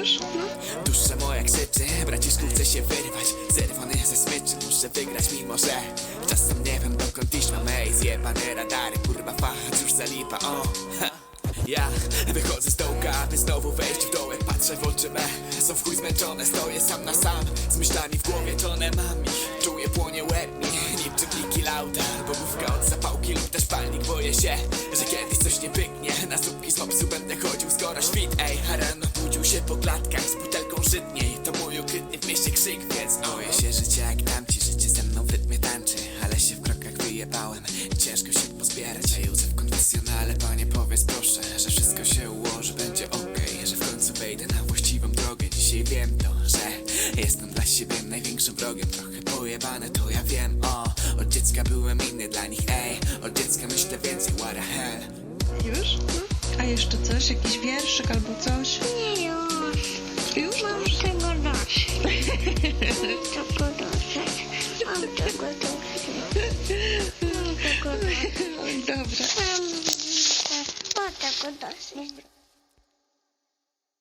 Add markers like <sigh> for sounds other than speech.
tańczy Braciszku chce się wyrwać. Zerwany ze smyczy muszę wygrać mimo że Czasem nie wiem dokąd iść. Mam Ej, zjebane radary, kurwa facha już zalipa O, ha. Ja wychodzę z dołka, by znowu wejść w dołek Patrzę w oczy me, są w chuj zmęczone. Stoję sam na sam, z myślami w głowie tonę mam ich Czuję płonie łeb mi, niczym pliki lauta Albo główka od zapałki lub też palnik. Boję się, że kiedyś coś nie pyknie. Na słupki z mopsu będę Dzisiaj wiem to, że jestem dla siebie największym wrogiem Trochę pojebane, to ja wiem, o Od dziecka byłem inny dla nich, ej Od dziecka myślę więcej, what the hell Już? A jeszcze coś? Jakiś wierszyk albo coś? Nie już. Już? Mam tego dosyć. <laughs> Mam tego dosyć. Mam tego dosyć. Mam tego dosyć. Dobrze. Mam, tego dosyć.